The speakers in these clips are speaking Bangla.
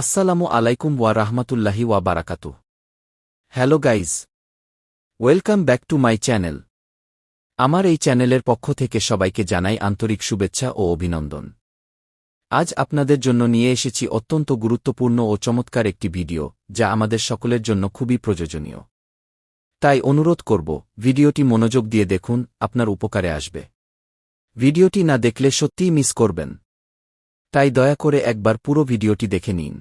আসসালামু আলাইকুম ওয়া রাহমাতুল্লাহি ওয়া বারাকাতু। Hello guys, welcome back to my channel. আমার এই চ্যানেলের পক্ষ থেকে সবাইকে জানাই আন্তরিক শুভেচ্ছা ও অভিনন্দন। আজ আপনাদের জন্য নিয়ে এসেছি অত্যন্ত গুরুত্বপূর্ণ ও চমৎকার একটি ভিডিও, যা আমাদের সকলের জন্য খুবই প্রয়োজনীয়। তাই অনুরোধ করব, ভিডিওটি মনোযোগ দিয়ে দেখুন, আপনার উপকারে আসবে। ভিডিওটি না দেখলে সত্যিই মিস করবেন। তাই দয়া করে একবার পুরো ভিডিওটি দেখে নিন।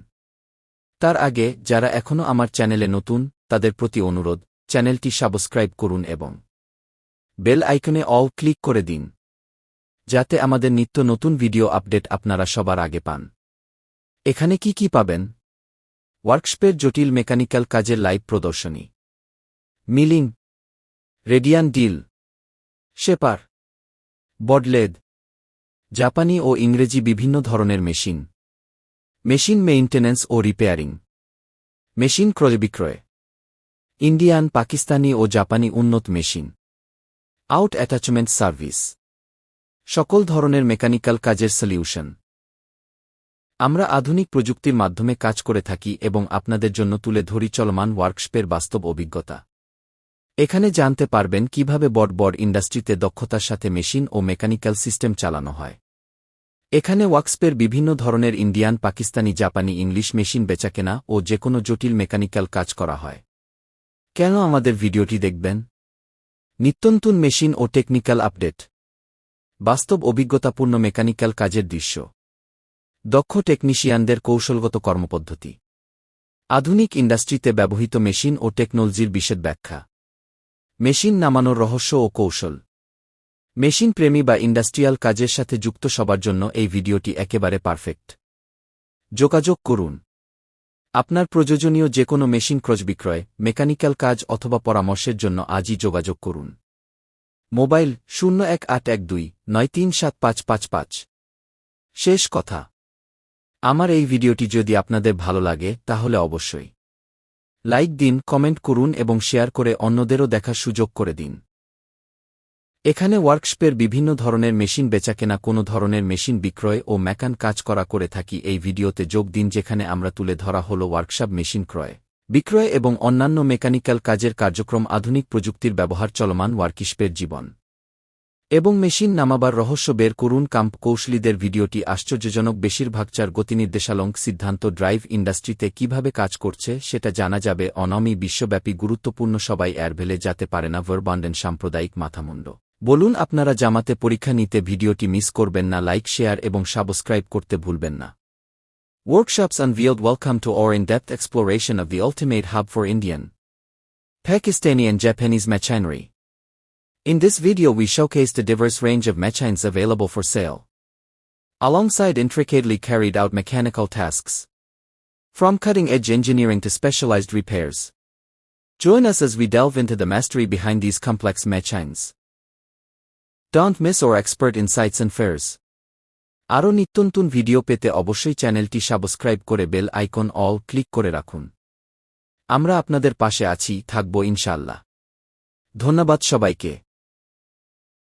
তার আগে, যারা এখনও আমার চ্যানেলে নতুন, তাদের প্রতি অনুরোধ, চ্যানেলটি সাবস্ক্রাইব করুন এবং বেল আইকনে অল ক্লিক করে দিন, যাতে আমাদের নিত্য নতুন ভিডিও আপডেট আপনারা সবার আগে পান। এখানে কি কি পাবেন? ওয়ার্কশপের জটিল মেকানিক্যাল কাজের লাইভ প্রদর্শনী, মিলিং, রেডিয়ান ডিল, শেপার, বডলেদ জাপানি ও ইংরেজি বিভিন্ন ধরনের মেশিন। মেশিন মেইনটেন্যান্স ও রিপেয়ারিং। মেশিন ক্রয় বিক্রয়। ইন্ডিয়ান, পাকিস্তানি ও জাপানি উন্নত মেশিন। Out attachment service. সকল ধরনের মেকানিক্যাল কাজের সলিউশন। আমরা আধুনিক প্রযুক্তির মাধ্যমে কাজ করে থাকি এবং আপনাদের জন্য তুলে ধরি চলমান ওয়ার্কশপের বাস্তব অভিজ্ঞতা। এখানে জানতে পারবেন কীভাবে বড় বড় ইন্ডাস্ট্রিতে দক্ষতার সাথে মেশিন ও মেকানিক্যাল সিস্টেম চালানো হয়। এখানে ওয়াক্সপের বিভিন্ন ধরনের ইন্ডিয়ান, পাকিস্তানি, জাপানি, ইংলিশ মেশিন বেচাকেনা ও যে কোনো জটিল মেকানিক্যাল কাজ করা হয়। কেন আমাদের ভিডিওটি দেখবেন? নিত্যন্তন মেশিন ও টেকনিক্যাল আপডেট। বাস্তব অভিজ্ঞতাপূর্ণ মেকানিক্যাল কাজের দৃশ্য। দক্ষ টেকনিশিয়ানদের কৌশলগত কর্মপদ্ধতি। আধুনিক ইন্ডাস্ট্রিতে ব্যবহৃত মেশিন ও টেকনোলজির বিশেষ ব্যাখ্যা। মেশিন নামানোর রহস্য ও কৌশল। মেশিন প্রেমী বা ইন্ডাস্ট্রিয়াল কাজের সাথে যুক্ত সবার জন্য এই ভিডিওটি একেবারে পারফেক্ট। যোগাযোগ করুন। আপনার প্রয়োজনীয় যে কোনো মেশিন ক্রজ বিক্রয়, মেকানিক্যাল কাজ অথবা পরামর্শের জন্য আজই যোগাযোগ করুন। মোবাইল শূন্য এক আট এক দুই নয় তিন সাত পাঁচ পাঁচ পাঁচ। শেষ কথা। আমার এই ভিডিওটি যদি আপনাদের ভালো লাগে, তাহলে অবশ্যই লাইক দিন, কমেন্ট করুন এবং শেয়ার করে অন্যদেরও দেখার সুযোগ করে দিন। এখানে ওয়ার্কশপের বিভিন্ন ধরনের মেশিন বেচাকেনা কোনো ধরনের মেশিন বিক্রয় ও ম্যাকান কাজ করা করে থাকি এই ভিডিওতে যোগ দিন যেখানে আমরা তুলে ধরা হল ওয়ার্কশপ মেশিন ক্রয়, বিক্রয় এবং অন্যান্য মেকানিক্যাল কাজের কার্যক্রম আধুনিক প্রযুক্তির ব্যবহার চলমান ওয়ার্কিশপের জীবন। এবং মেশিন নামাবার রহস্য বের করুন কাম্প কৌশলীদের ভিডিওটি আশ্চর্যজনক বেশিরভাগ চার গতিনির্দেশালঙ্ক সিদ্ধান্ত ড্রাইভ ইন্ডাস্ট্রিতে কীভাবে কাজ করছে সেটা জানা যাবে অনমি বিশ্বব্যাপী গুরুত্বপূর্ণ সবাই এয়ারভেলে যাতে পারে না ভারবান্ডেন সাম্প্রদায়িক মাথামুণ্ড। বলুন আপনারা জামাতে পরীক্ষা নিতে ভিডিওটি মিস করবেন না লাইক শেয়ার এবং সাবস্ক্রাইব করতে ভুলবেন না Workshops unveiled Welcome to our in-depth exploration of the ultimate hub for Indian, Pakistani and Japanese machinery. In this video we showcase the diverse range of machines available for sale. Alongside intricately carried out mechanical tasks. From cutting-edge engineering to specialized repairs. Join us as we delve into the mastery behind these complex machines. Don't miss our expert insights and fairs আরও নিত্যন্তন ভিডিও পেতে অবশ্যই চ্যানেলটি সাবস্ক্রাইব করে বেল আইকন অল ক্লিক করে রাখুন। আমরা আপনাদের পাশে আছি, থাকব ইনশাল্লাহ ধন্যবাদ সবাইকে।